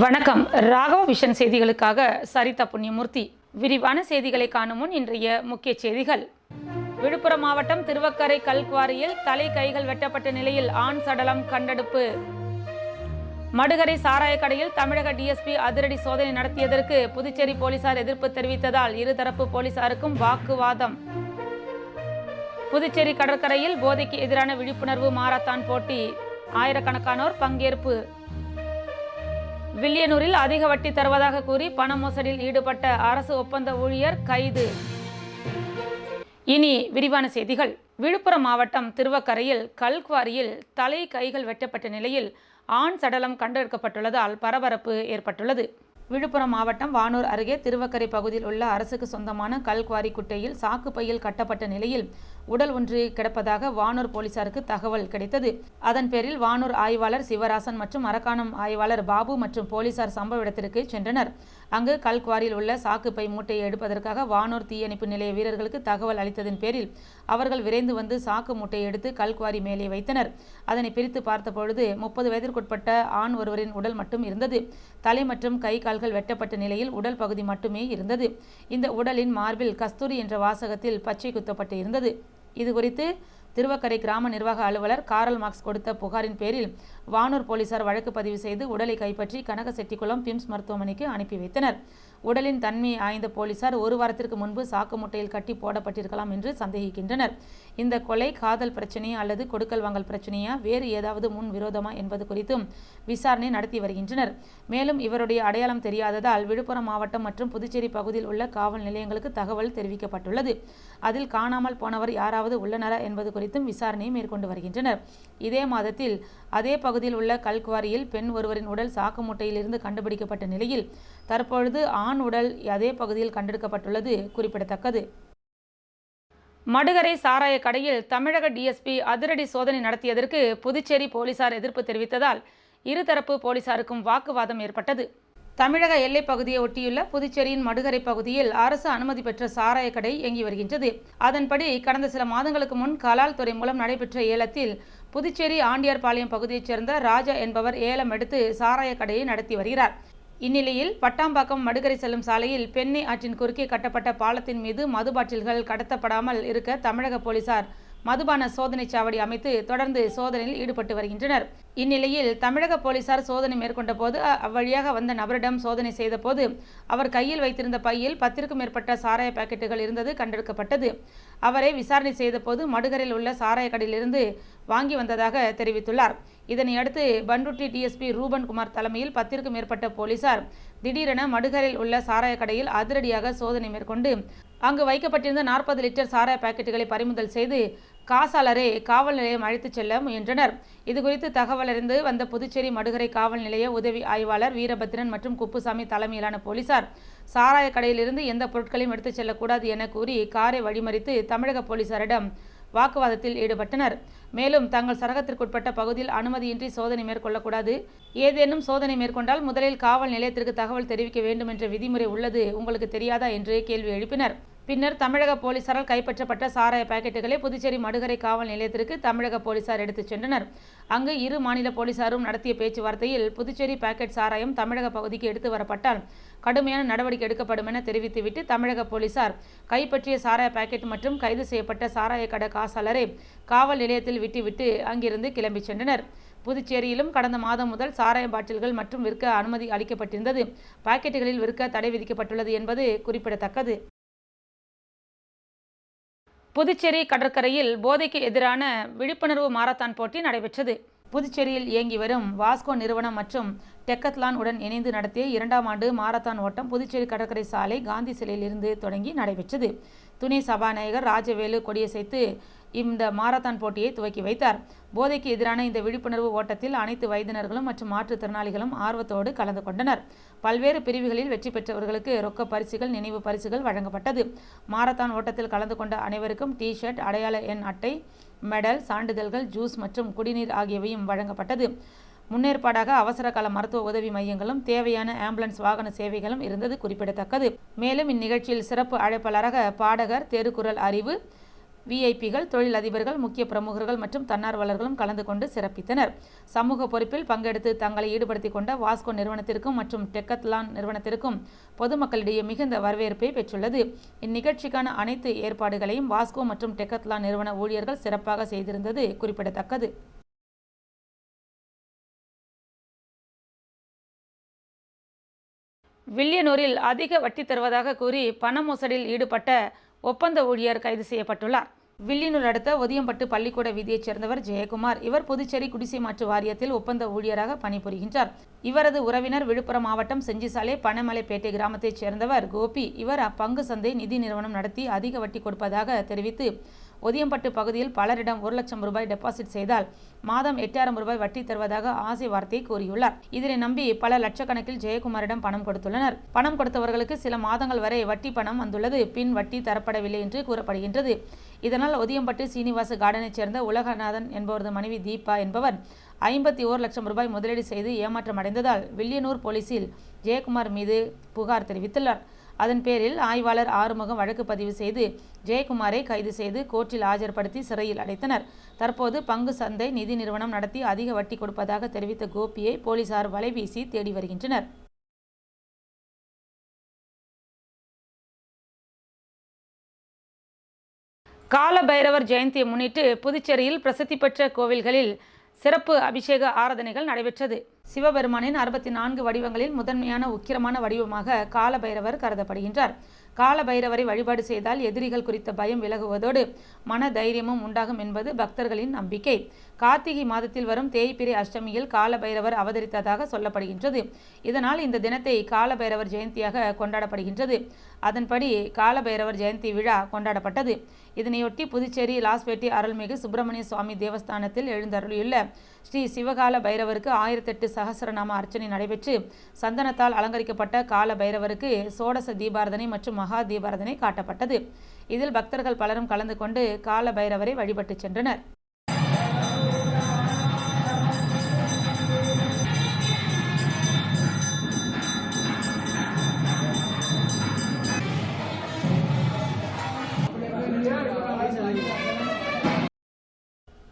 வணக்கம். ராகவ விஷன் செய்திகளுக்காக சரிதா புண்ணியமூர்த்தி. விரிவான செய்திகளை காணும் முன் இன்றைய முக்கிய செய்திகள். விழுப்புரம் மாவட்டம் திருவக்கரை கல்குவாரியில் தலை கைகள் வெட்டப்பட்ட நிலையில் ஆண் சடலம் கண்டெடுப்பு. மடுகரை சாராய கடையில் தமிழக டிஎஸ்பி அதிரடி சோதனை நடத்தியதற்கு புதுச்சேரி போலீசார் எதிர்ப்பு தெரிவித்ததால் இருதரப்பு போலீசாருக்கும் வாக்குவாதம். புதுச்சேரி கடற்கரையில் போதைக்கு எதிரான விழிப்புணர்வு மாரத்தான் போட்டி. ஆயிரக்கணக்கானோர் பங்கேற்பு. வில்லியனூரில் அதிக வட்டி தருவதாக கூறி பண மோசடியில் ஈடுபட்ட அரசு ஒப்பந்த ஊழியர் கைது. இனி விரிவான செய்திகள். விழுப்புரம் மாவட்டம் திருவக்கரையில் கல்குவாரியில் தலை கைகள் வெட்டப்பட்ட நிலையில் ஆண் சடலம் கண்டெடுக்கப்பட்டுள்ளதால் பரபரப்பு ஏற்பட்டுள்ளது. விழுப்புரம் மாவட்டம் வானூர் அருகே திருவக்கரை பகுதியில் உள்ள அரசுக்கு சொந்தமான கல்குவாரி குட்டையில் சாக்கு பையில் கட்டப்பட்ட நிலையில் உடல் ஒன்று கிடப்பதாக வானூர் போலீசாருக்கு தகவல் கிடைத்தது. அதன் பேரில் வானூர் ஆய்வாளர் சிவராசன் மற்றும் மரக்காணம் ஆய்வாளர் பாபு மற்றும் போலீசார் சம்பவ இடத்திற்கு சென்றனர். அங்கு கல்குவாரியில் உள்ள சாக்கு பை மூட்டையை எடுப்பதற்காக வானூர் தீயணைப்பு நிலைய வீரர்களுக்கு தகவல் அளித்ததன் பேரில் அவர்கள் விரைந்து வந்து சாக்கு மூட்டையை எடுத்து கல்குவாரி மேலே வைத்தனர். அதனை பிரித்து பார்த்தபொழுது முப்பது வயதிற்குட்பட்ட ஆண் ஒருவரின் உடல் மட்டும் இருந்தது. தலை மற்றும் கை கால்கள் வெட்டப்பட்ட நிலையில் உடல் பகுதி மட்டுமே இருந்தது. இந்த உடலின் மார்பில் கஸ்தூரி என்ற வாசகத்தில் பச்சை குத்தப்பட்டு இருந்தது. இது குறித்து திருவக்கரை கிராம நிர்வாக அலுவலர் காரல் மார்க்ஸ் கொடுத்த புகாரின் பேரில் வானூர் போலீசார் வழக்கு பதிவு செய்து உடலை கைப்பற்றி கனகசெட்டிக்குளம் பிம்ஸ் மருத்துவமனைக்கு அனுப்பி வைத்தனர். உடலின் தன்மையை ஆய்ந்த போலீசார் ஒரு வாரத்திற்கு முன்பு சாக்கு முட்டையில் கட்டி போடப்பட்டிருக்கலாம் என்று சந்தேகிக்கின்றனர். இந்த கொலை காதல் பிரச்சனையா அல்லது கொடுக்கல் வாங்கல் பிரச்சனையா? வேறு ஏதாவது முன் விரோதமா என்பது குறித்தும் விசாரணை நடத்தி வருகின்றனர். மேலும் இவருடைய அடையாளம் தெரியாததால் விழுப்புரம் மாவட்டம் மற்றும் புதுச்சேரி பகுதியில் உள்ள காவல் நிலையங்களுக்கு தகவல் தெரிவிக்கப்பட்டுள்ளது. அதில் காணாமல் போனவர் யாராவது உள்ளனரா என்பது குறித்தும் விசாரணையை மேற்கொண்டு வருகின்றனர். இதே மாதத்தில் அதே பகுதியில் உள்ள கல்குவாரியில் பெண் ஒருவரின் உடல் சாக்கு முட்டையிலிருந்து கண்டுபிடிக்கப்பட்ட நிலையில் தற்பொழுது ஆண் உடல் அதே பகுதியில் கண்டெடுக்கப்பட்டுள்ளது குறிப்பிடத்தக்கது. மடுகரை சாராய கடையில் தமிழக டிஎஸ்பி அதிரடி சோதனை நடத்தியதற்கு புதுச்சேரி போலீசார் எதிர்ப்பு தெரிவித்ததால் இருதரப்பு போலீசாருக்கும் வாக்குவாதம் ஏற்பட்டது. தமிழக எல்லைப் பகுதியை ஒட்டியுள்ள புதுச்சேரியின் மடுகரை பகுதியில் அரசு அனுமதி பெற்ற சாராய கடை இயங்கி வருகின்றது. அதன்படி கடந்த சில மாதங்களுக்கு முன் கலால் துறை மூலம் நடைபெற்ற ஏலத்தில் புதுச்சேரி ஆண்டியார்பாளையம் பகுதியைச் சேர்ந்த ராஜா என்பவர் ஏலம் எடுத்து சாராய கடையை நடத்தி வருகிறார். இந்நிலையில் பட்டாம்பாக்கம் மடுகரை செல்லும் சாலையில் பெண்ணை ஆற்றின் குறுக்கே கட்டப்பட்ட பாலத்தின் மீது மது பாட்டில்கள் கடத்தப்படாமல் இருக்க தமிழக போலீசார் மதுபான சோதனை சாவடி அமைத்து தொடர்ந்து சோதனையில் ஈடுபட்டு வருகின்றனர். இந்நிலையில் தமிழக போலீசார் சோதனை மேற்கொண்ட போது அவ்வழியாக வந்த நபரிடம் சோதனை செய்தபோது அவர் கையில் வைத்திருந்த பையில் பத்திற்கும் மேற்பட்ட சாராய பாக்கெட்டுகள் இருந்தது கண்டெடுக்கப்பட்டது. அவரை விசாரணை செய்தபோது மடுகரில் உள்ள சாராய கடையிலிருந்து வாங்கி வந்ததாக தெரிவித்துள்ளார். இதனையடுத்து பண்ருட்டி டிஎஸ்பி ரூபன் குமார் தலைமையில் பத்திற்கும் மேற்பட்ட போலீசார் திடீரென மடுகரில் உள்ள சாராய கடையில் அதிரடியாக சோதனை மேற்கொண்டு அங்கு வைக்கப்பட்டிருந்த நாற்பது லிட்டர் சாராய பாக்கெட்டுகளை பறிமுதல் செய்து காசாளரை காவல் நிலையம் அழைத்துச் செல்ல முயன்றனர். இதுகுறித்து தகவல் அறிந்து வந்த புதுச்சேரி மடுகரை காவல் நிலைய உதவி ஆய்வாளர் வீரபத்ரன் மற்றும் குப்புசாமி தலைமையிலான போலீசார் சாராய கடையிலிருந்து எந்த பொருட்களையும் எடுத்துச் செல்லக்கூடாது என கூறி காரை வழிமறித்து தமிழக போலீசாரிடம் வாக்குவாதத்தில் ஈடுபட்டனர். மேலும் தங்கள் சரகத்திற்குட்பட்ட பகுதியில் அனுமதியின்றி சோதனை மேற்கொள்ளக்கூடாது. ஏதேனும் சோதனை மேற்கொண்டால் முதலில் காவல் நிலையத்திற்கு தகவல் தெரிவிக்க வேண்டும் என்ற விதிமுறை உள்ளது. உங்களுக்கு தெரியாதா என்று கேள்வி எழுப்பினர். பின்னர் தமிழக போலீசாரால் கைப்பற்றப்பட்ட சாராய பாக்கெட்டுகளை புதுச்சேரி மடுகரை காவல் நிலையத்திற்கு தமிழக போலீசார் எடுத்துச் சென்றனர். அங்கு இரு மாநில போலீசாரும் நடத்திய பேச்சுவார்த்தையில் புதுச்சேரி பாக்கெட் சாராயம் தமிழக பகுதிக்கு எடுத்து வரப்பட்டால் கடுமையான நடவடிக்கை எடுக்கப்படும் என தெரிவித்துவிட்டு தமிழக போலீசார் கைப்பற்றிய சாராய பாக்கெட் மற்றும் கைது செய்யப்பட்ட சாராய கடை காசாளரை காவல் நிலையத்தில் விட்டுவிட்டு அங்கிருந்து கிளம்பிச் சென்றனர். புதுச்சேரியிலும் கடந்த மாதம் முதல் சாராய பாட்டில்கள் மற்றும் விற்க அனுமதி அளிக்கப்பட்டிருந்தது. பாக்கெட்டுகளில் விற்க தடை விதிக்கப்பட்டுள்ளது என்பது குறிப்பிடத்தக்கது. புதுச்சேரி கடற்கரையில் போதைக்கு எதிரான விழிப்புணர்வு மாரத்தான் போட்டி நடைபெற்றது. புதுச்சேரியில் இயங்கி வரும் வாஸ்கோ நிறுவனம் மற்றும் டெக்கத்லான் உடன் இணைந்து நடத்திய இரண்டாம் ஆண்டு மாரத்தான் ஓட்டம் புதுச்சேரி கடற்கரை சாலை காந்தி சிலையிலிருந்து தொடங்கி நடைபெற்றது. துணை சபாநாயகர் ராஜவேலு கொடியசைத்து இந்த மாரத்தான் போட்டியை துவக்கி வைத்தார். போதைக்கு எதிரான இந்த விழிப்புணர்வு ஓட்டத்தில் அனைத்து வயதினர்களும் மற்றும் மாற்றுத்திறனாளிகளும் ஆர்வத்தோடு கலந்து கொண்டனர். பல்வேறு பிரிவுகளில் வெற்றி பெற்றவர்களுக்கு ரொக்க பரிசுகள் நினைவு பரிசுகள் வழங்கப்பட்டது. மாரத்தான் ஓட்டத்தில் கலந்து கொண்ட அனைவருக்கும் டி ஷர்ட் அடையாள எண் அட்டை மெடல் சான்றிதழ்கள் ஜூஸ் மற்றும் குடிநீர் ஆகியவையும் வழங்கப்பட்டது. முன்னேற்பாடாக அவசரகால மருத்துவ உதவி மையங்களும் தேவையான ஆம்புலன்ஸ் வாகன சேவைகளும் இருந்தது குறிப்பிடத்தக்கது. மேலும் இந்நிகழ்ச்சியில் சிறப்பு அழைப்பாளராக பாடகர் தெருக்குறள் அறிவு விஐபிகள் தொழிலதிபர்கள் முக்கிய பிரமுகர்கள் மற்றும் தன்னார்வலர்களும் கலந்து கொண்டு சிறப்பித்தனர். சமூக பொறுப்பில் பங்கெடுத்து தங்களை ஈடுபடுத்திக் கொண்ட வாஸ்கோ நிறுவனத்திற்கும் மற்றும் டெக்கத்லான் நிறுவனத்திற்கும் பொதுமக்களிடையே மிகுந்த வரவேற்பை பெற்றுள்ளது. இந்நிகழ்ச்சிக்கான அனைத்து ஏற்பாடுகளையும் வாஸ்கோ மற்றும் டெக்கத்லான் நிறுவன ஊழியர்கள் சிறப்பாக செய்திருந்தது குறிப்பிடத்தக்கது. வில்லியனூரில் அதிக வட்டி தருவதாக கூறி பண மோசடியில் ஈடுபட்ட ஒப்பந்த ஊழியர் கைது செய்யப்பட்டுள்ளார். வில்லியனூர் அடுத்த ஒதியம்பட்டு பள்ளிக்கூட வீதியைச் சேர்ந்தவர் ஜெயக்குமார். இவர் புதுச்சேரி குடிசை மாற்று வாரியத்தில் ஒப்பந்த ஊழியராக பணிபுரிகின்றார். இவரது உறவினர் விழுப்புரம் மாவட்டம் செஞ்சிசாலை பனமலைப்பேட்டை கிராமத்தைச் சேர்ந்தவர் கோபி. இவர் அப்பங்கு சந்தை நிதி நிறுவனம் நடத்தி அதிக வட்டி கொடுப்பதாக தெரிவித்து ஒதியம்பட்டு பகுதியில் பலரிடம் ஒரு லட்சம் ரூபாய் டெபாசிட் செய்தால் மாதம் எட்டாயிரம் ரூபாய் வட்டி தருவதாக ஆசை வார்த்தையை கூறியுள்ளார். இதனை நம்பி பல லட்சக்கணக்கில் ஜெயக்குமாரிடம் பணம் கொடுத்துள்ளனர். பணம் கொடுத்தவர்களுக்கு சில மாதங்கள் வரை வட்டி பணம் வந்துள்ளது. பின் வட்டி தரப்படவில்லை என்று கூறப்படுகின்றது. இதனால் ஒதியம்பட்டு சீனிவாச கார்டனைச் சேர்ந்த உலகநாதன் என்பவரது மனைவி தீபா என்பவர் ஐம்பத்தி ஓரு லட்சம் ரூபாய் முதலீடு செய்து ஏமாற்றம் அடைந்ததால் வில்லியனூர் போலீசில் ஜெயக்குமார் மீது புகார் தெரிவித்துள்ளார். அதன் பேரில் ஆய்வாளர் ஆறுமுகம் வழக்கு பதிவு செய்து ஜெயக்குமாரை கைது செய்து கோர்ட்டில் ஆஜர்படுத்தி சிறையில் அடைத்தனர். தற்போது பங்கு சந்தை நிதி நிறுவனம் நடத்தி அதிக வட்டி கொடுப்பதாக தெரிவித்த கோபியை போலீசார் வலைவீசி தேடி வருகின்றனர். கால பைரவர் ஜெயந்தியை முன்னிட்டு புதுச்சேரியில் பிரசித்தி பெற்ற கோவில்களில் சிறப்பு அபிஷேக ஆராதனைகள் நடைபெற்றது. சிவபெருமானின் அறுபத்தி நான்கு வடிவங்களில் முதன்மையான உக்கிரமான வடிவமாக கால பைரவர் கருதப்படுகின்றார். கால பைரவரை வழிபாடு செய்தால் எதிரிகள் குறித்த பயம் விலகுவதோடு மன தைரியமும் உண்டாகும் என்பது பக்தர்களின் நம்பிக்கை. கார்த்திகை மாதத்தில் வரும் தேய்பிரை அஷ்டமியில் கால பைரவர் அவதரித்ததாக சொல்லப்படுகின்றது. இதனால் இந்த தினத்தை கால பைரவர் ஜெயந்தியாக கொண்டாடப்படுகின்றது. அதன்படி கால பைரவர் ஜெயந்தி விழா கொண்டாடப்பட்டது. இதனையொட்டி புதுச்சேரி லாஸ்பேட்டை அருள்மிகு சுப்பிரமணிய சுவாமி தேவஸ்தானத்தில் எழுந்தருளியுள்ள ஸ்ரீ சிவகால பைரவருக்கு ஆயிரத்தெட்டு சகசரநாம அர்ச்சனை நடைபெற்று சந்தனத்தால் அலங்கரிக்கப்பட்ட கால பைரவருக்கு சோடச தீபாரதனை மற்றும் மகா தீபாரதனை காட்டப்பட்டது. இதில் பக்தர்கள் பலரும் கலந்து கொண்டு கால பைரவரை வழிபட்டு சென்றனர்.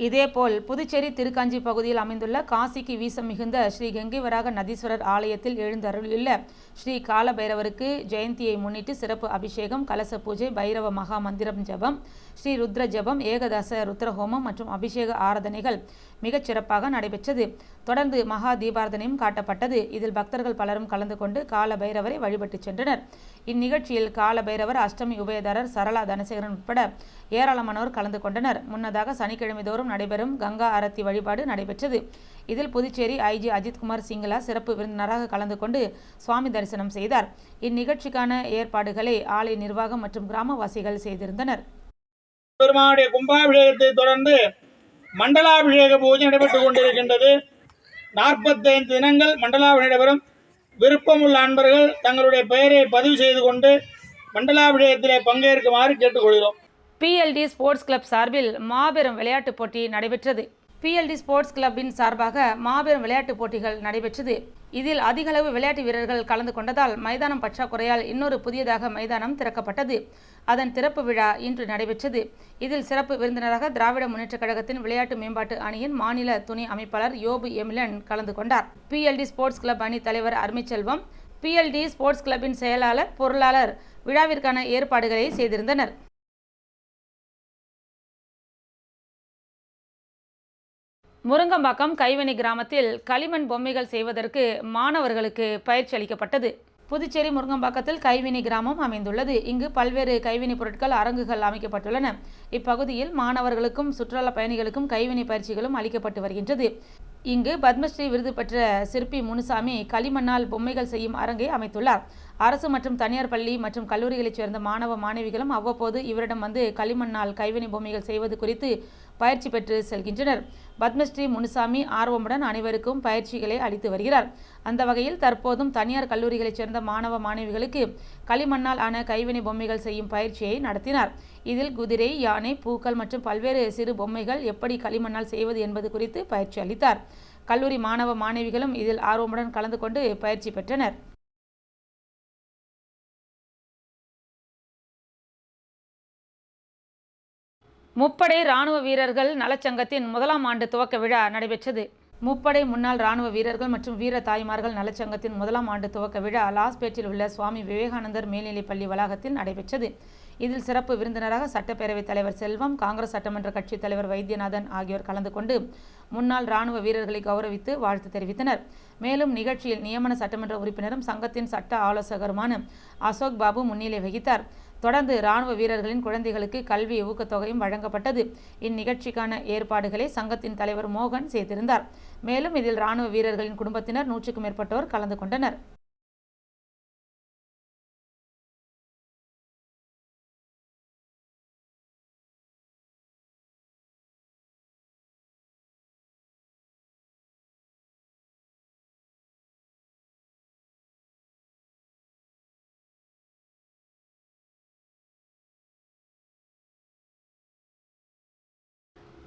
இதேபோல் புதுச்சேரி திருக்காஞ்சி பகுதியில் அமைந்துள்ள காசிக்கு வீசம் மிகுந்த ஸ்ரீ கங்கைவராக நதீஸ்வரர் ஆலயத்தில் எழுந்தருளியுள்ள ஸ்ரீ காலபைரவருக்கு ஜெயந்தியை முன்னிட்டு சிறப்பு அபிஷேகம் கலச பூஜை பைரவ மகா மந்திரம் ஜபம் ஸ்ரீ ருத்ர ஜபம் ஏகதாச ருத்ரஹோமம் மற்றும் அபிஷேக ஆராதனைகள் மிகச் சிறப்பாக நடைபெற்றது. தொடர்ந்து மகா தீபாரதனையும் காட்டப்பட்டது. இதில் பக்தர்கள் பலரும் கலந்து கொண்டு கால பைரவரை வழிபட்டு சென்றனர். இந்நிகழ்ச்சியில் கால பைரவர் அஷ்டமி உபயதாரர் சரளா தனசேகரன் உட்பட ஏராளமானோர் கலந்து கொண்டனர். முன்னதாக சனிக்கிழமை தோறும் நடைபெறும் கங்கா ஆரத்தி வழிபாடு நடைபெற்றது. இதில் புதுச்சேரி ஐஜி அஜித்குமார் சிங்களா சிறப்பு விருந்தினராக கலந்து கொண்டு சுவாமி தரிசனம் செய்தார். இந்நிகழ்ச்சிக்கான ஏற்பாடுகளை ஆலய நிர்வாகம் மற்றும் கிராமவாசிகள் செய்திருந்தனர். பெருமானுடைய கும்பாபிஷேகத்தை தொடர்ந்து மண்டலாபிஷேக பூஜை நடைபெற்றுக் கொண்டிருக்கின்றது. நாற்பத்தைந்து தினங்கள் மண்டலாபிஷேகம் நடைபெறும். விருப்பமுள்ள அன்பர்கள் தங்களுடைய பெயரை பதிவு செய்து கொண்டு மண்டலாபிஷேகத்திலே பங்கேற்குமாறு கேட்டுக்கொள்கிறோம். பிஎல்டி ஸ்போர்ட்ஸ் கிளப் சார்பில் மாபெரும் விளையாட்டுப் போட்டி நடைபெற்றது. பிஎல்டி ஸ்போர்ட்ஸ் கிளப்பின் சார்பாக மாபெரும் விளையாட்டுப் போட்டிகள் நடைபெற்றது. இதில் அதிகளவு விளையாட்டு வீரர்கள் கலந்து கொண்டதால் மைதானம் பற்றாக்குறையால் இன்னொரு புதியதாக மைதானம் திறக்கப்பட்டது. அதன் திறப்பு விழா இன்று நடைபெற்றது. இதில் சிறப்பு விருந்தினராக திராவிட முன்னேற்றக் கழகத்தின் விளையாட்டு மேம்பாட்டு அணியின் மாநில துணை அமைப்பாளர் யோபு எமிலன் கலந்து கொண்டார். பிஎல்டி ஸ்போர்ட்ஸ் கிளப் அணி தலைவர் அருமைச்செல்வம் பிஎல்டி ஸ்போர்ட்ஸ் கிளப்பின் செயலாளர் பொருளாளர் விழாவிற்கான ஏற்பாடுகளை செய்திருந்தனர். முருங்கம்பாக்கம் கைவினை கிராமத்தில் களிமண் பொம்மைகள் செய்வதற்கு மாணவர்களுக்கு பயிற்சி அளிக்கப்பட்டது. புதுச்சேரி முருங்கம்பாக்கத்தில் கைவினை கிராமம் அமைந்துள்ளது. இங்கு பல்வேறு கைவினை பொருட்கள் அரங்குகள் அமைக்கப்பட்டுள்ளன. இப்பகுதியில் மாணவர்களுக்கும் சுற்றுலா பயணிகளுக்கும் கைவினை பயிற்சிகளும் அளிக்கப்பட்டு வருகின்றது. இங்கு பத்மஸ்ரீ விருது பெற்ற சிற்பி முனுசாமி களிமண்ணால் பொம்மைகள் செய்யும் அரங்கை அமைத்துள்ளார். அரசு மற்றும் தனியார் பள்ளி மற்றும் கல்லூரிகளைச் சேர்ந்த மாணவ மாணவிகளும் அவ்வப்போது இவரிடம் வந்து களிமண்ணால் கைவினை பொம்மைகள் செய்வது குறித்து பயிற்சி பெற்று செல்கின்றனர். பத்மஸ்ரீ முனுசாமி ஆர்வமுடன் அனைவருக்கும் பயிற்சிகளை அளித்து வருகிறார். அந்த வகையில் தற்போதும் தனியார் கல்லூரிகளைச் சேர்ந்த மாணவ மாணவிகளுக்கு களிமண்ணால் ஆன கைவினை பொம்மைகள் செய்யும் பயிற்சியை நடத்தினார். இதில் குதிரை யானை பூக்கள் மற்றும் பல்வேறு சிறு பொம்மைகள் எப்படி களிமண்ணால் செய்வது என்பது குறித்து பயிற்சி அளித்தார். கல்லூரி மாணவ மாணவிகளும் இதில் ஆர்வமுடன் கலந்து கொண்டு பயிற்சி பெற்றனர். முப்படை ராணுவ வீரர்கள் நலச்சங்கத்தின் முதலாம் ஆண்டு துவக்க விழா நடைபெற்றது. முப்படை முன்னாள் ராணுவ வீரர்கள் மற்றும் வீர தாய்மார்கள் நலச்சங்கத்தின் முதலாம் ஆண்டு துவக்க விழா லாஸ்பேட்டில் உள்ள சுவாமி விவேகானந்தர் மேல்நிலைப் பள்ளி வளாகத்தில் நடைபெற்றது. இதில் சிறப்பு விருந்தினராக சட்டப்பேரவைத் தலைவர் செல்வம் காங்கிரஸ் சட்டமன்ற கட்சித் தலைவர் வைத்தியநாதன் ஆகியோர் கலந்து கொண்டு முன்னாள் ராணுவ வீரர்களை கௌரவித்து வாழ்த்து தெரிவித்தனர். மேலும் நிகழ்ச்சியில் நியமன சட்டமன்ற உறுப்பினரும் சங்கத்தின் சட்ட ஆலோசகருமான அசோக் பாபு முன்னிலை வகித்தார். தொடர்ந்து ராணுவ வீரர்களின் குழந்தைகளுக்கு கல்வி ஊக்கத்தொகையும் வழங்கப்பட்டது. இந்நிகழ்ச்சிக்கான ஏற்பாடுகளை சங்கத்தின் தலைவர் மோகன் செய்திருந்தார். மேலும் இதில் ராணுவ வீரர்களின் குடும்பத்தினர் நூற்றுக்கும் மேற்பட்டோர் கலந்து கொண்டனர்.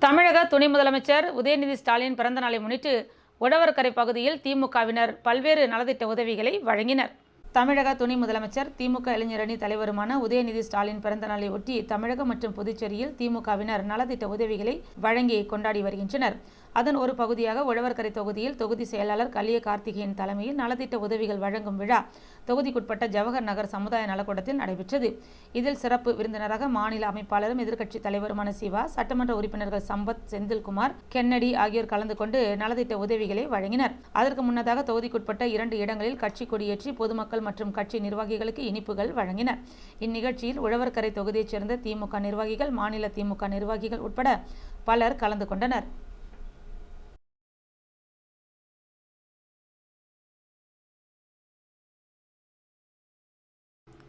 தமிழக துணை முதலமைச்சர் உதயநிதி ஸ்டாலின் பிறந்த நாளை முன்னிட்டு உழவர்கரை பகுதியில் திமுகவினர் பல்வேறு நலத்திட்ட உதவிகளை வழங்கினர். தமிழக துணை முதலமைச்சர் திமுக இளைஞரணி தலைவருமான உதயநிதி ஸ்டாலின் பிறந்த நாளை ஒட்டி தமிழகம் மற்றும் புதுச்சேரியில் திமுகவினர் நலத்திட்ட உதவிகளை வழங்கி கொண்டாடி வருகின்றனர். அதன் ஒரு பகுதியாக உழவர்கரை தொகுதியில் தொகுதி செயலாளர் கலிய கார்த்திகேயன் தலைமையில் நலத்திட்ட உதவிகள் வழங்கும் விழா தொகுதிக்குட்பட்ட ஜவஹர் நகர் சமுதாய நலக்கூடத்தில் நடைபெற்றது. இதில் சிறப்பு விருந்தினராக மாநில அமைப்பாளரும் எதிர்க்கட்சித் தலைவருமான சிவா சட்டமன்ற உறுப்பினர்கள் சம்பத் செந்தில்குமார் கென்னடி ஆகியோர் கலந்து கொண்டு நலத்திட்ட உதவிகளை வழங்கினர். அதற்கு முன்னதாக தொகுதிக்குட்பட்ட இரண்டு இடங்களில் கட்சி கொடியேற்றி பொதுமக்கள் மற்றும் கட்சி நிர்வாகிகளுக்கு இனிப்புகள் வழங்கினர். இந்நிகழ்ச்சியில் உழவர்கரை தொகுதியைச் சேர்ந்த திமுக நிர்வாகிகள் மாநில திமுக நிர்வாகிகள் உட்பட பலர் கலந்து கொண்டனர்.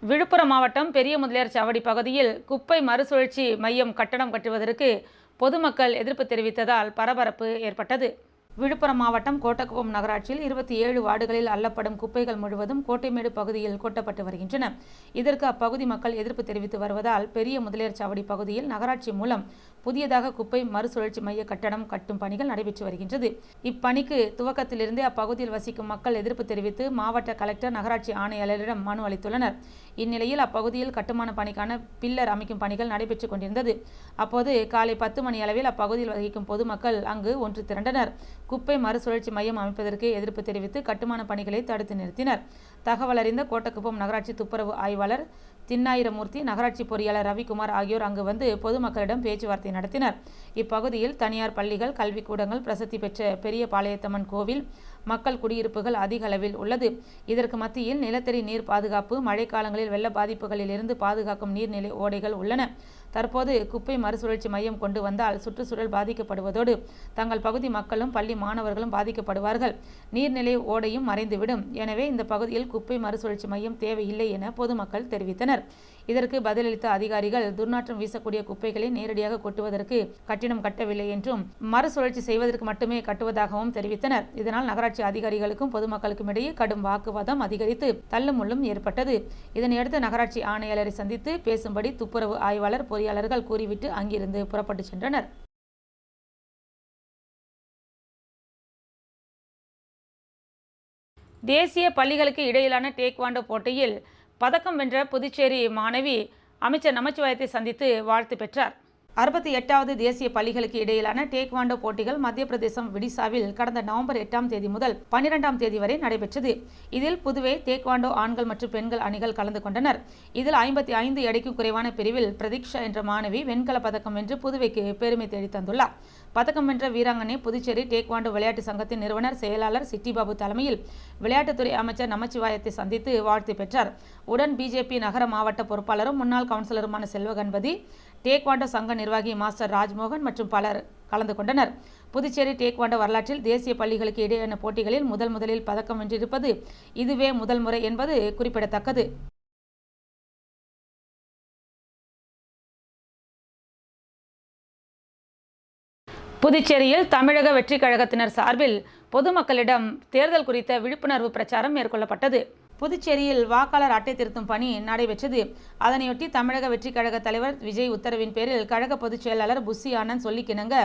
விழுப்புரம் மாவட்டம் பெரிய முதலியார் சாவடி பகுதியில் குப்பை மறுசுழற்சி மையம் கட்டணம் கட்டுவதற்கு பொதுமக்கள் எதிர்ப்பு தெரிவித்ததால் பரபரப்பு ஏற்பட்டது. விழுப்புரம் மாவட்டம் கோட்டக்குப்பம் நகராட்சியில் இருபத்தி ஏழு வார்டுகளில் அள்ளப்படும் குப்பைகள் முழுவதும் கோட்டைமேடு பகுதியில் கொட்டப்பட்டு வருகின்றன. இதற்கு அப்பகுதி மக்கள் எதிர்ப்பு தெரிவித்து வருவதால் பெரிய முதலியார் சாவடி பகுதியில் நகராட்சி மூலம் புதியதாக குப்பை மறுசுழற்சி மைய கட்டடம் கட்டும் பணிகள் நடைபெற்று வருகின்றது. இப்பணிக்கு துவக்கத்திலிருந்தே அப்பகுதியில் வசிக்கும் மக்கள் எதிர்ப்பு தெரிவித்து மாவட்ட கலெக்டர் நகராட்சி ஆணையாளரிடம் மனு அளித்துள்ளனர். இந்நிலையில் அப்பகுதியில் கட்டுமான பணிக்கான பில்லர் அமைக்கும் பணிகள் நடைபெற்றுக் கொண்டிருந்தது. அப்போது காலை பத்து மணி அளவில் அப்பகுதியில் வசிக்கும் பொதுமக்கள் அங்கு ஒன்று திரண்டனர். குப்பை மறுசுழற்சி மையம் அமைப்பதற்கு எதிர்ப்பு தெரிவித்து கட்டுமான பணிகளை தடுத்து நிறுத்தினர். தகவல் அறிந்த கோட்டக்குப்பம் நகராட்சி துப்புரவு ஆய்வாளர் தின்னாயிரமூர்த்தி நகராட்சி பொறியாளர் ரவிக்குமார் ஆகியோர் அங்கு வந்து பொதுமக்களிடம் பேச்சுவார்த்தை நடத்தினர். இப்பகுதியில் தனியார் பள்ளிகள் கல்விக்கூடங்கள் பிரசித்தி பெற்ற பெரிய பாளையத்தம்மன் கோவில் மக்கள் குடியிருப்புகள் அதிக அளவில் உள்ளது. இதற்கு மத்தியில் நிலத்தடி நீர் பாதுகாப்பு மழைக்காலங்களில் வெள்ள பாதிப்புகளில் இருந்து பாதுகாக்கும் நீர்நிலை ஓடைகள் உள்ளன. தற்போது குப்பை மறுசுழற்சி மையம் கொண்டு வந்தால் சுற்றுச்சூழல் பாதிக்கப்படுவதோடு தங்கள் பகுதி மக்களும் பள்ளி மாணவர்களும் பாதிக்கப்படுவார்கள். நீர்நிலை ஓடையும் மறைந்துவிடும். எனவே இந்த பகுதியில் குப்பை மறுசுழற்சி மையம் தேவையில்லை என பொதுமக்கள் தெரிவித்தனர். இதற்கு பதிலளித்த அதிகாரிகள் துர்நாற்றம் வீசக்கூடிய குப்பைகளை நேரடியாக கொட்டுவதற்கு கட்டிடம் கட்டவில்லை என்றும் மறுசுழற்சி செய்வதற்கு மட்டுமே கட்டுவதாகவும் தெரிவித்தனர். இதனால் நகராட்சி அதிகாரிகளுக்கும் பொதுமக்களுக்கும் இடையே கடும் வாக்குவாதம் அதிகரித்து தள்ளுமுள்ளும் ஏற்பட்டது. இதனையடுத்து நகராட்சி ஆணையாளரை சந்தித்து பேசும்படி துப்புரவு ஆய்வாளர் பொறியாளர்கள் கூறிவிட்டு அங்கிருந்து புறப்பட்டு சென்றனர். தேசிய பள்ளிகளுக்கு இடையிலான டேக்வாண்டோ போட்டியில் பதக்கம் வென்ற புதுச்சேரி மாணவி அமைச்சர் நமச்சிவாயத்தை சந்தித்து வாழ்த்து பெற்றார். அறுபத்தி எட்டாவது தேசிய பள்ளிகளுக்கு இடையிலான டேக்வாண்டோ போட்டிகள் மத்திய பிரதேசம் விடிசாவில் கடந்த நவம்பர் எட்டாம் தேதி முதல் பன்னிரெண்டாம் தேதி வரை நடைபெற்றது. இதில் புதுவை டேக்வாண்டோ ஆண்கள் மற்றும் பெண்கள் அணிகள் கலந்து கொண்டனர். இதில் ஐம்பத்தி ஐந்து எடைக்கும் குறைவான பிரிவில் பிரதீக்ஷா என்ற மாணவி வெண்கல பதக்கம் வென்று புதுவைக்கு பெருமை தேடி தந்துள்ளார் பதக்கம் வென்ற வீராங்கனை புதுச்சேரி டேக்வாண்டோ விளையாட்டு சங்கத்தின் நிறுவனர் செயலாளர் சிட்டிபாபு தலைமையில் விளையாட்டுத்துறை அமைச்சர் நமச்சிவாயத்தை சந்தித்து வாழ்த்து பெற்றார். உடன் பிஜேபி நகர மாவட்ட பொறுப்பாளரும் முன்னாள் கவுன்சிலருமான செல்வகணபதி டேக்வாண்டோ சங்க நிர்வாகி மாஸ்டர் ராஜ்மோகன் மற்றும் பலர் கலந்து கொண்டனர். புதுச்சேரி டேக்வாண்டோ வரலாற்றில் தேசிய பள்ளிகளுக்கு இடையேயான போட்டிகளில் முதல் முதலில் பதக்கம் வென்றிருப்பது இதுவே முதல் முறை என்பது குறிப்பிடத்தக்கது. புதுச்சேரியில் தமிழக வெற்றிக் கழகத்தினர் சார்பில் பொதுமக்களிடம் தேர்தல் குறித்த விழிப்புணர்வு பிரச்சாரம் மேற்கொள்ளப்பட்டது. புதுச்சேரியில் வாக்காளர் அட்டை திருத்தும் பணி நடைபெற்றது. அதனையொட்டி தமிழக வெற்றிக் கழக தலைவர் விஜய் உத்தரவின் பேரில் கழக பொதுச் செயலாளர் புஸ்ஸி ஆனந்த் சொல்லிக்கிணங்க.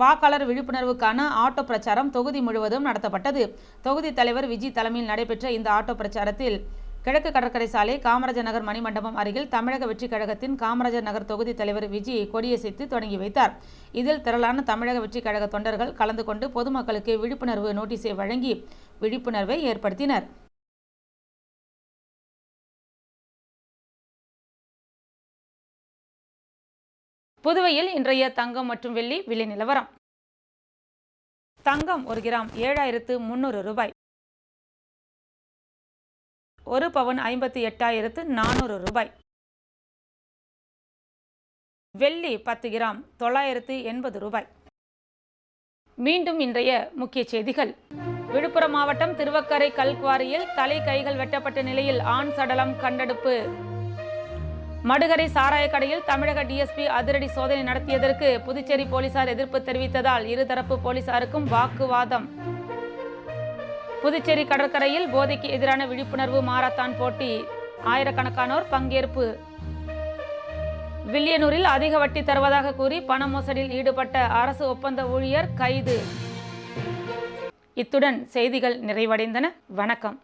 வாக்காளர் விழிப்புணர்வுக்கான ஆட்டோ பிரச்சாரம் தொகுதி முழுவதும் நடத்தப்பட்டது. தொகுதி தலைவர் விஜய் தலைமையில் நடைபெற்ற இந்த ஆட்டோ பிரச்சாரத்தில் கிழக்கு கடற்கரை சாலை காமராஜர் நகர் மணிமண்டபம் அருகில் தமிழக வெற்றிக் கழகத்தின் காமராஜர் நகர் தொகுதி தலைவர் விஜய் கொடியசைத்து தொடங்கி வைத்தார். இதில் திரளான தமிழக வெற்றிக் கழக தொண்டர்கள் கலந்து கொண்டு பொதுமக்களுக்கு விழிப்புணர்வு நோட்டீஸை வழங்கி விழிப்புணர்வை ஏற்படுத்தினர். புதுவையில் இன்றைய தங்கம் மற்றும் வெள்ளி விலை நிலவரம். தங்கம் ஒரு கிராம் ஏழாயிரத்து முந்நூறு ரூபாய். ஒரு பவுன் ஐம்பத்தி எட்டாயிரத்து நானூறு ரூபாய். வெள்ளி பத்து கிராம் தொள்ளாயிரத்து எண்பது ரூபாய். மீண்டும் இன்றைய முக்கிய செய்திகள். விழுப்புரம் மாவட்டம் திருவக்கரை கல்குவாரியில் தலை கைகள் வெட்டப்பட்ட நிலையில் ஆண் சடலம் கண்டெடுப்பு. மடுகரை சாராய கடையில் தமிழக டிஎஸ்பி அதிரடி சோதனை நடத்தியதற்கு புதுச்சேரி போலீசார் எதிர்ப்பு தெரிவித்ததால் இருதரப்பு போலீசாருக்கும் வாக்குவாதம். புதுச்சேரி கடற்கரையில் போதைக்கு எதிரான விழிப்புணர்வு மாரத்தான் போட்டி. ஆயிரக்கணக்கானோர் பங்கேற்பு. வில்லியனூரில் அதிக வட்டி தருவதாக கூறி பண மோசடியில் ஈடுபட்ட அரசு ஒப்பந்த ஊழியர் கைது. இத்துடன் செய்திகள் நிறைவடைந்தன. வணக்கம்.